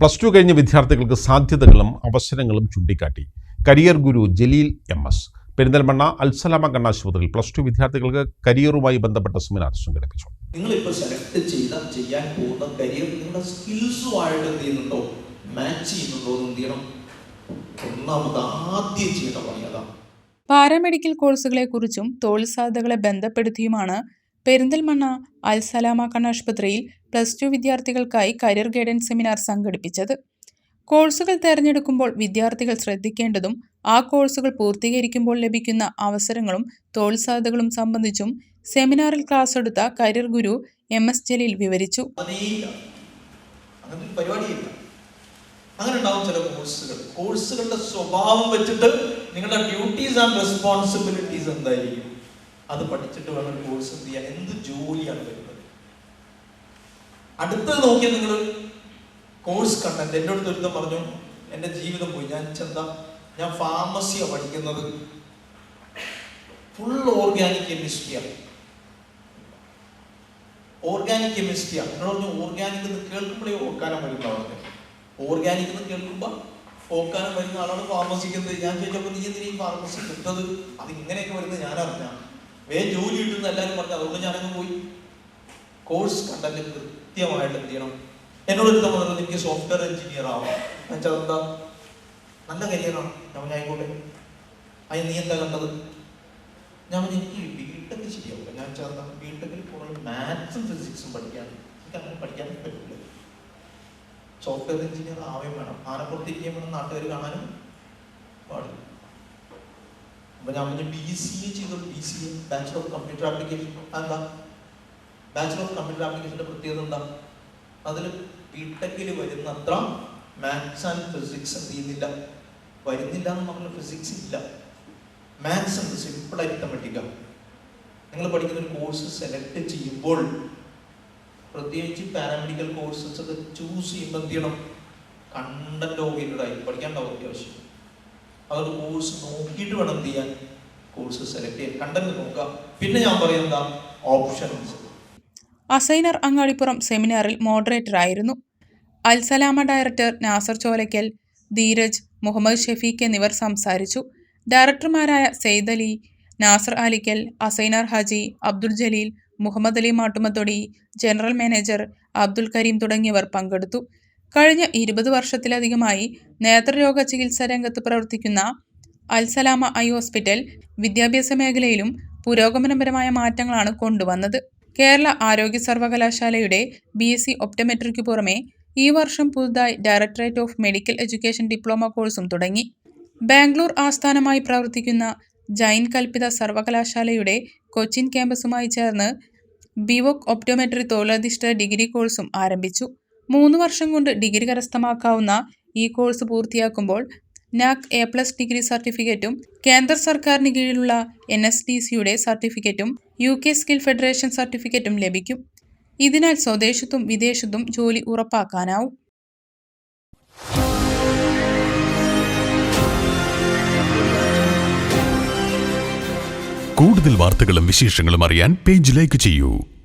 Plus two കഴിഞ്ഞ വിദ്യാർത്ഥികൾക്ക് സാധ്യതകളും അവസരങ്ങളും ചൂണ്ടിക്കാട്ടി. Career guru Jaleel M S. Perinthalmanna Alsalama കണ്ണാശുപത്രിയിൽ plus two വിദ്യാർത്ഥികൾക്ക് കരിയറുമായി ബന്ധപ്പെട്ട സെമിനാർ സംഘടിപ്പിച്ചു. നിങ്ങളിപ്പോൾ സെലക്ട് ചെയ്ത ചെയ്യാൻ പോകുന്ന കരിയർ നിങ്ങളുടെ സ്കിൽസുമായിട്ട് എന്ത് ചെയ്യുന്നുണ്ടോ? മാച്ച് ചെയ്യുന്നുണ്ടോ എന്ന് എന്ത് ചെയ്യണം? ഒന്നാമത് ആദ്യം ചെയ്യേണ്ട പണി അതാണ് പാരാമെഡിക്കൽ കോഴ്സുകളെക്കുറിച്ചും തൊഴിൽ സാധ്യതകളെ ബന്ധപ്പെടുത്തിയുമാണ് പെരിന്തൽമണ്ണ അൽ സലാമ കണ്ണാശുപത്രിയിൽ പ്ലസ് ടു വിദ്യാർത്ഥികൾക്കായി കരിയർ ഗൈഡൻസ് സെമിനാർ സംഘടിപ്പിച്ചത്. കോഴ്സുകൾ തിരഞ്ഞെടുക്കുമ്പോൾ വിദ്യാർത്ഥികൾ ശ്രദ്ധിക്കേണ്ടതും ആ കോഴ്സുകൾ പൂർത്തീകരിക്കുമ്പോൾ ലഭിക്കുന്ന അവസരങ്ങളും തൊഴിൽ സാധ്യതകളും സംബന്ധിച്ചും സെമിനാറിൽ ക്ലാസ് എടുത്ത കരിയർ ഗുരു എം എസ് ജലീൽ വിവരിച്ചു. അങ്ങനെ ഉണ്ടാവും ചില കോഴ്സുകൾ. കോഴ്സുകളുടെ സ്വഭാവം വെച്ചിട്ട് നിങ്ങളുടെ ഡ്യൂട്ടീസ് ആൻഡ് റെസ്പോൺസിബിലിറ്റീസ് എന്തായിരിക്കും? അത് പഠിച്ചിട്ട് വേണം കോഴ്സ് എന്ത് ചെയ്യാൻ? എന്ത് ജോലിയാണ് വരുന്നത്? അടുത്തത് നോക്കിയാൽ നിങ്ങൾ കോഴ്സ് കണ്ടന്റ് എന്റെ അടുത്ത് ഒരുത്തം പറഞ്ഞു എന്റെ ജീവിതം പോയി. ഞാൻ ചെന്താ ഞാൻ ഫാർമസിയാണ് പഠിക്കുന്നത്. ഫുൾ ഓർഗാനിക് കെമിസ്ട്രിയാണ് ഓർഗാനിക് കെമിസ്ട്രിയാണ് നിങ്ങൾ പറഞ്ഞു ഓർഗാനിക് എന്ന് കേൾക്കുമ്പോഴേ ഓർക്കാനം വരുന്ന ആളാണ്. ഓർഗാനിക് എന്ന് കേൾക്കുമ്പോൾ ഓർക്കാനം വരുന്ന ആളാണ് ഫാർമസിക്കുന്നത് ഞാൻ ചോദിച്ചപ്പോൾ നീ എന്തിനാ ഫാർമസി കിട്ടുന്നത് അത് ഇങ്ങനെയൊക്കെ വരുന്നത് ഞാൻ വേ ജോലി കിട്ടുന്ന എല്ലാവരും പറഞ്ഞു അതുകൊണ്ട് ഞാനങ്ങ് പോയി. കോഴ്സ് കണ്ടന്റ് കൃത്യമായിട്ട് എന്ത് ചെയ്യണം? എന്നോട് ഒരു പറഞ്ഞത് എനിക്ക് സോഫ്റ്റ്വെയർ എഞ്ചിനീയർ ആവാം എന്നുവെച്ചാൽ എന്താ? നല്ല കരിയറാണ് ഞാൻ ആയിക്കോട്ടെ. അതിന് നീ എന്താ കണ്ടത്? ഞാൻ പറഞ്ഞു എനിക്ക് ബിടെക് ശരിയാവില്ല ഞാൻ ചേർന്ന ബിടെക്കിൽ കൂടുതൽ മാത്സും ഫിസിക്സും പഠിക്കാൻ. എനിക്ക് അങ്ങനെ പഠിക്കാൻ പറ്റില്ല സോഫ്റ്റ്വെയർ എഞ്ചിനീയർ ആവുകയും വേണം. ആനപ്പുറത്തിരിക്കുകയും വേണം നാട്ടുകാർ കാണാനും. പാടില്ല. അപ്പൊ ഞാൻ പറഞ്ഞു ബി സി എ ചെയ്തു? B C A bachelor of computer application എന്താ ബാച്ചുലർ ഓഫ് കമ്പ്യൂട്ടർ ആപ്ലിക്കേഷന്റെ പ്രത്യേകത എന്താ? അതിൽ ബിടെക്കിൽ വരുന്നത്ര മാത്സ് ആൻഡ് ഫിസിക്സ് എന്ത് ചെയ്യുന്നില്ല. വരുന്നില്ല എന്ന് പറഞ്ഞ ഫിസിക്സ് ഇല്ല. മാത്സ് എന്ത് സിമ്പിൾ അരിത്തമെറ്റിക്ക നിങ്ങൾ പഠിക്കുന്ന ഒരു കോഴ്സ് സെലക്ട് ചെയ്യുമ്പോൾ പ്രത്യേകിച്ച് പാരാമെഡിക്കൽ കോഴ്സസ് ഒക്കെ ചൂസ് ചെയ്യുമ്പോൾ എന്ത് ചെയ്യണം? കണ്ടന്റ് ഓറിയന്റഡ് ആയി പഠിക്കാണ്ടാവും അത്യാവശ്യം. അതൊരു കോഴ്സ് നോക്കിയിട്ട് വേണം എന്ത് ചെയ്യാൻ? കോഴ്സ് സെലക്ട് ചെയ്യാൻ. കണ്ടന്റ് നോക്കുക. പിന്നെ ഞാൻ പറയുന്ന ഓപ്ഷൻസ് അസൈനർ അങ്ങാടിപ്പുറം സെമിനാറിൽ മോഡറേറ്റർ ആയിരുന്നു. അൽസലാമ ഡയറക്ടർ നാസർ ചോലയ്ക്കൽ ധീരജ് മുഹമ്മദ് ഷെഫീഖ് എന്നിവർ സംസാരിച്ചു. ഡയറക്ടർമാരായ സെയ്ദ് അലി നാസർ അലിക്കൽ അസൈനർ ഹാജി അബ്ദുൽ ജലീൽ മുഹമ്മദ് അലി മാട്ടുമത്തൊടി ജനറൽ മാനേജർ അബ്ദുൽ കരീം തുടങ്ങിയവർ പങ്കെടുത്തു. കഴിഞ്ഞ ഇരുപത് വർഷത്തിലധികമായി നേത്രരോഗ ചികിത്സാ രംഗത്ത് പ്രവർത്തിക്കുന്ന അൽസലാമ ഐ ഹോസ്പിറ്റൽ വിദ്യാഭ്യാസ മേഖലയിലും പുരോഗമനപരമായ മാറ്റങ്ങളാണ് കൊണ്ടുവന്നത്. കേരള ആരോഗ്യ സർവകലാശാലയുടെ ബി എസ് സി ഒപ്റ്റമെട്രിക്ക് പുറമെ ഈ വർഷം പുതുതായി directorate of medical education diploma കോഴ്സും തുടങ്ങി. ബാംഗ്ലൂർ ആസ്ഥാനമായി പ്രവർത്തിക്കുന്ന ജൈൻ കൽപ്പിത സർവകലാശാലയുടെ കൊച്ചിൻ ക്യാമ്പസുമായി ചേർന്ന് ബിവോക് ഒപ്റ്റോമെട്രി തൊഴിലധിഷ്ഠിത ഡിഗ്രി കോഴ്സും ആരംഭിച്ചു. മൂന്ന് വർഷം കൊണ്ട് ഡിഗ്രി കരസ്ഥമാക്കാവുന്ന ഈ കോഴ്സ് പൂർത്തിയാക്കുമ്പോൾ നാക് എ പ്ലസ് ഡിഗ്രി സർട്ടിഫിക്കറ്റും കേന്ദ്ര സർക്കാരിന് കീഴിലുള്ള എൻ എസ് ഡി സിയുടെ സർട്ടിഫിക്കറ്റും യു കെ സ്കിൽ ഫെഡറേഷൻ സർട്ടിഫിക്കറ്റും ലഭിക്കും. ഇതിനാൽ സ്വദേശത്തും വിദേശത്തും ജോലി ഉറപ്പാക്കാനാവും. കൂടുതൽ വാർത്തകളും വിശേഷങ്ങളും അറിയാൻ പേജ് ലൈക്ക് ചെയ്യൂ.